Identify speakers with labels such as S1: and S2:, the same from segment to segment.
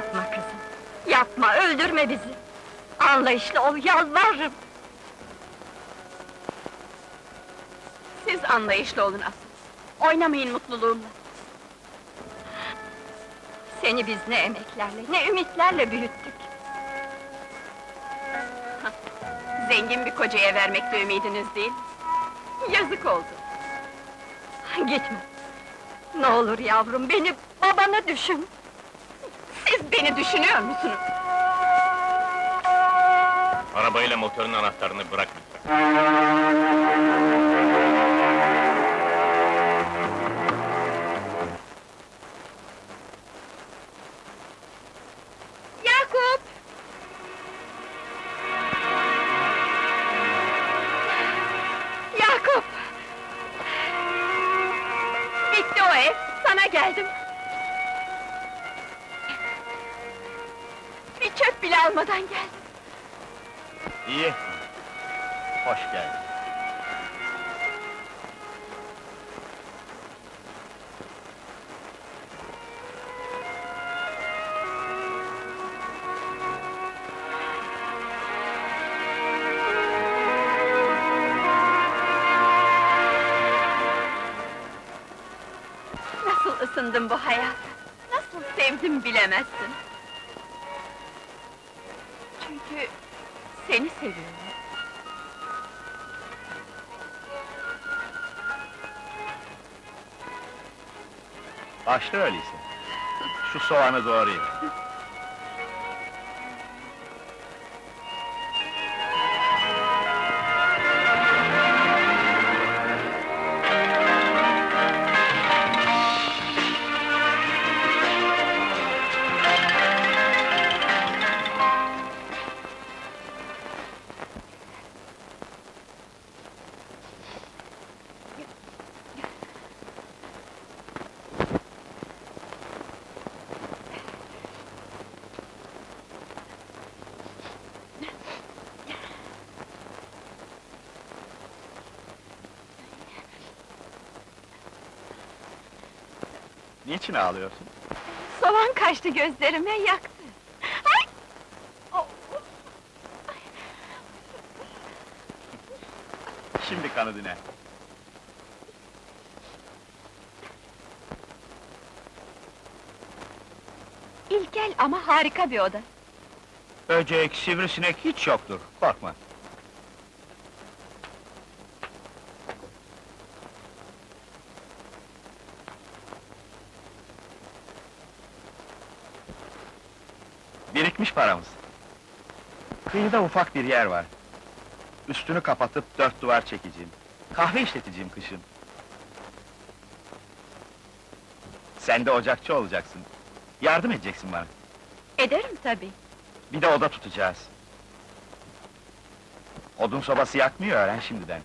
S1: Yapma kızım, yapma, öldürme bizi! Anlayışlı ol, yalvarırım!
S2: Siz anlayışlı olun asıl,
S1: oynamayın mutluluğumla! Seni biz ne emeklerle, ne ümitlerle büyüttük!
S2: Zengin bir kocaya vermekte ümidiniz değil, yazık oldu!
S1: Gitme! Ne olur yavrum, beni, babanı düşün!
S2: Siz beni düşünüyor musunuz?
S3: Arabayla motorun anahtarını bırak lütfen.
S1: Yakup! Yakup! Bitti o ev, sana geldim. Çöp bile almadan geldim.
S3: İyi. Hoş geldin.
S1: Nasıl ısındım bu hayata, nasıl sevdim bilemezsin. Seni seviyorum.
S3: Başla öyleyse. Şu soğanı doğrayayım. Niçin ağlıyorsun?
S1: Soğan kaçtı gözlerime, yaktı. Ay! Oh!
S3: Şimdi kanı dine.
S1: İlkel ama harika bir oda.
S3: Böcek, sivrisinek hiç yoktur. Korkma. Birikmiş paramız. Kıyıda ufak bir yer var. Üstünü kapatıp dört duvar çekeceğim. Kahve işleteceğim kışın. Sen de ocakçı olacaksın. Yardım edeceksin bana.
S1: Ederim tabii.
S3: Bir de oda tutacağız. Odun sobası yakmıyor öğren şimdiden.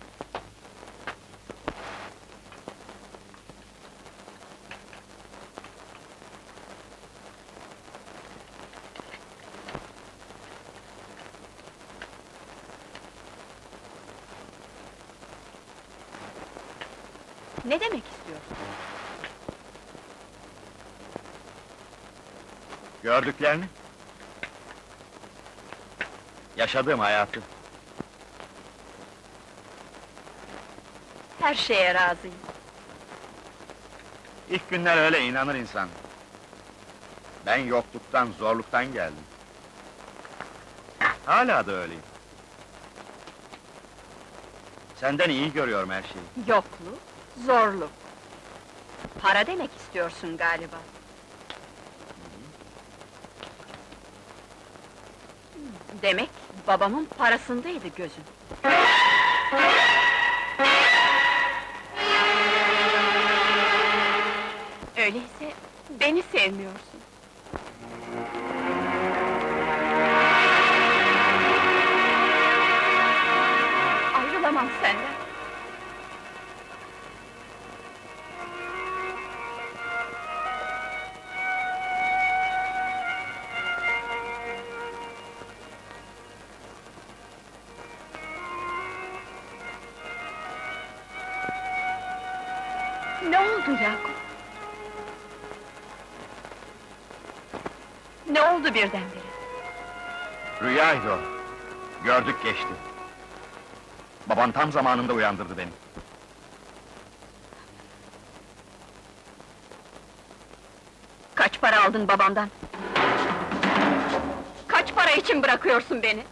S1: Ne demek istiyorsun?
S3: Gördüklerini. Yaşadığım hayatı.
S1: Her şeye razıyım.
S3: İlk günler öyle inanır insan. Ben yokluktan, zorluktan geldim. Hala da öyleyim. Senden iyi görüyorum her şeyi.
S1: Yokluk, zorluk. Para demek istiyorsun galiba. Demek babamın parasındaydı gözün. Öyleyse beni sevmiyorsun. Ne oldu Yakup? Ne oldu birdenbire?
S3: Rüyaydı o. Gördük geçti. Baban tam zamanında uyandırdı beni.
S1: Kaç para aldın babamdan? Kaç para için bırakıyorsun beni?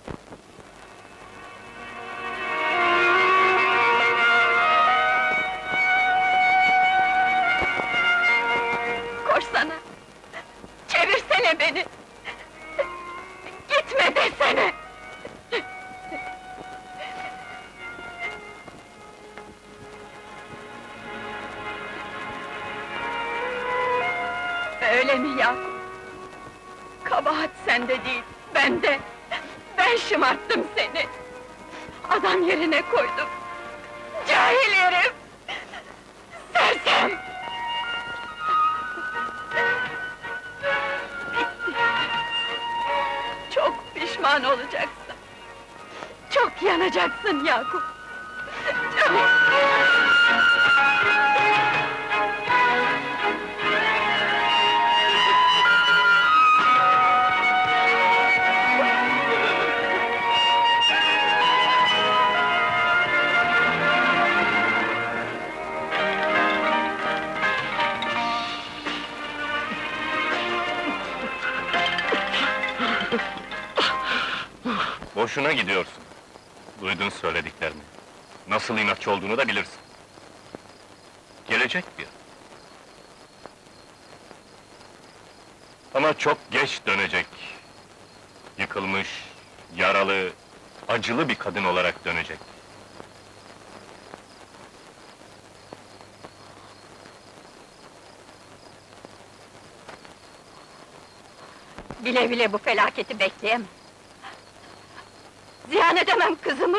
S1: Öyle mi ya? Kabahat sende değil, bende! Ben şımarttım seni! Adam yerine koydum! Cahil herif! Sersem! Bitti! Çok pişman olacaksın! Çok yanacaksın Yakup!
S4: Boşuna gidiyorsun. Duydun söylediklerini. Nasıl inatçı olduğunu da bilirsin. Gelecek bir. Ama çok geç dönecek. Yıkılmış, yaralı, acılı bir kadın olarak dönecek.
S1: Bile bile bu felaketi bekleyemem. Ziyan edemem kızımı.